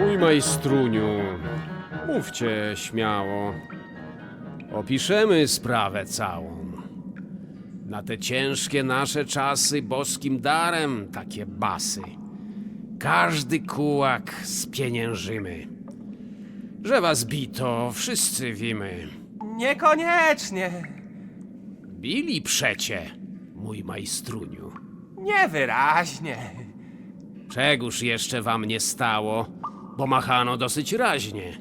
Mój majstruniu, mówcie śmiało. Opiszemy sprawę całą. Na te ciężkie nasze czasy boskim darem takie basy. Każdy kułak spieniężymy. Że was bito, wszyscy wiemy. Niekoniecznie. Bili przecie, mój majstruniu. Niewyraźnie. Czegóż jeszcze wam nie stało, bo machano dosyć raźnie.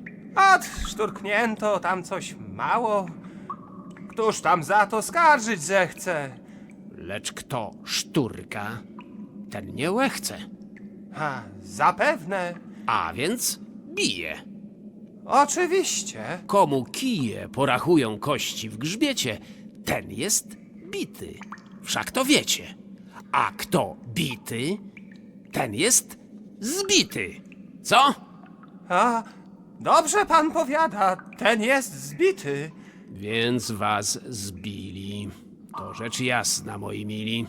Odszturknięto tam coś mało. Któż tam za to skarżyć zechce? Lecz kto szturka, ten nie łechce. Ha, zapewne. A więc bije. Oczywiście. Komu kije porachują kości w grzbiecie, ten jest bity. Wszak to wiecie. A kto bity, ten jest zbity. Co? A, dobrze pan powiada, ten jest zbity. Więc was zbili. To rzecz jasna, moi mili.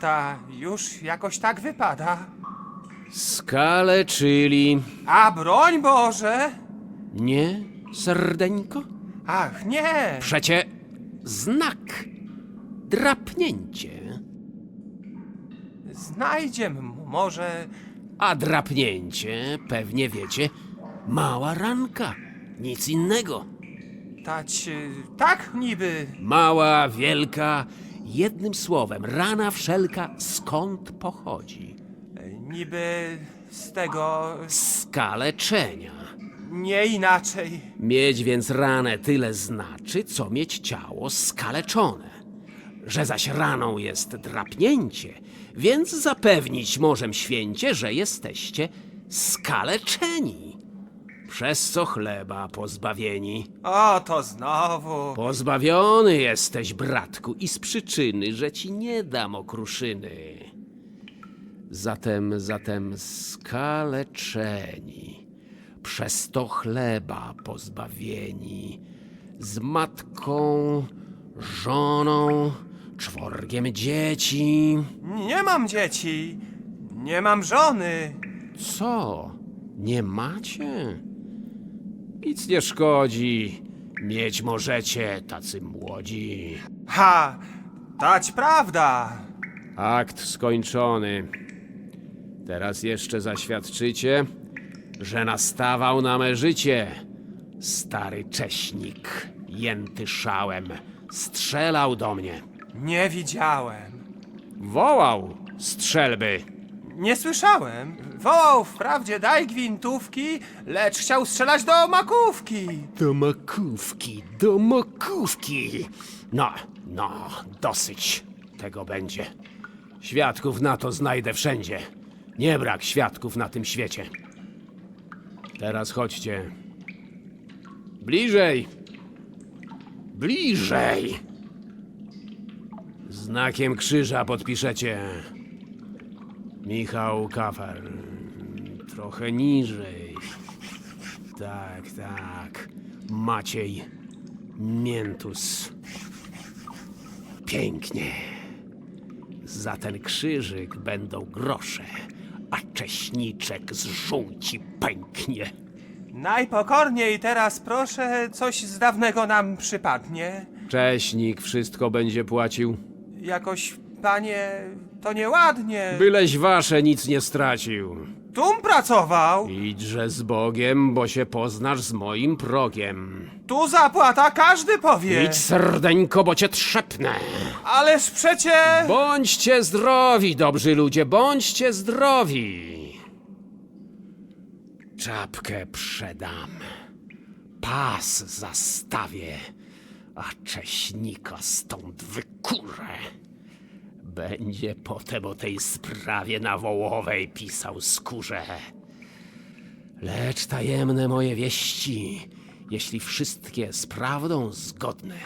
Ta już jakoś tak wypada. Skale, czyli A broń Boże! nie, serdeńko? Ach, nie! Przecie znak. Drapnięcie. Znajdziem może. A drapnięcie, pewnie wiecie, mała ranka. Nic innego. Tać. y, tak niby. Mała, wielka, jednym słowem, rana wszelka skąd pochodzi? y, Niby z tego. Skaleczenia. Nie inaczej. Mieć więc ranę tyle znaczy, co mieć ciało skaleczone. Że zaś raną jest drapnięcie, więc zapewnić możem święcie, że jesteście skaleczeni. Przez co chleba pozbawieni. O, to znowu. Pozbawiony jesteś, bratku, i z przyczyny, że ci nie dam okruszyny. Zatem, zatem skaleczeni, przez to chleba pozbawieni, z matką, żoną, czworgiem dzieci. Nie mam dzieci. Nie mam żony. Co? Nie macie? Nic nie szkodzi. Mieć możecie, tacy młodzi. Ha! Tać prawda. Akt skończony. Teraz jeszcze zaświadczycie, że nastawał na me życie. Stary cześnik, jęty szałem, strzelał do mnie. Nie widziałem. Wołał strzelby. Nie słyszałem. Wołał wprawdzie daj gwintówki, lecz chciał strzelać do makówki. Do makówki, do makówki. No, no, dosyć tego będzie. Świadków na to znajdę wszędzie. Nie brak świadków na tym świecie. Teraz chodźcie. Bliżej. Bliżej. Znakiem krzyża podpiszecie. Michał Kafar. Trochę niżej. Tak, tak. Maciej Miętus. Pięknie. Za ten krzyżyk będą grosze, a cześniczek z żółci pęknie. Najpokorniej teraz proszę, coś z dawnego nam przypadnie. Cześnik wszystko będzie płacił. Jakoś, panie, to nieładnie. Byleś wasze nic nie stracił. Tum pracował, Idźże z Bogiem, bo się poznasz z moim progiem. tu zapłata każdy powie. Idź serdeńko, bo cię trzepnę. Ależ przecie... Bądźcie zdrowi, dobrzy ludzie, bądźcie zdrowi. Czapkę przedam, pas zastawię, a cześnika stąd wykurę. Będzie potem o tej sprawie na Wołowej pisał skórze. Lecz tajemne moje wieści, jeśli wszystkie z prawdą zgodne,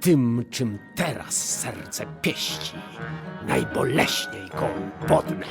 tym, czym teraz serce pieści, najboleśniej go podnę.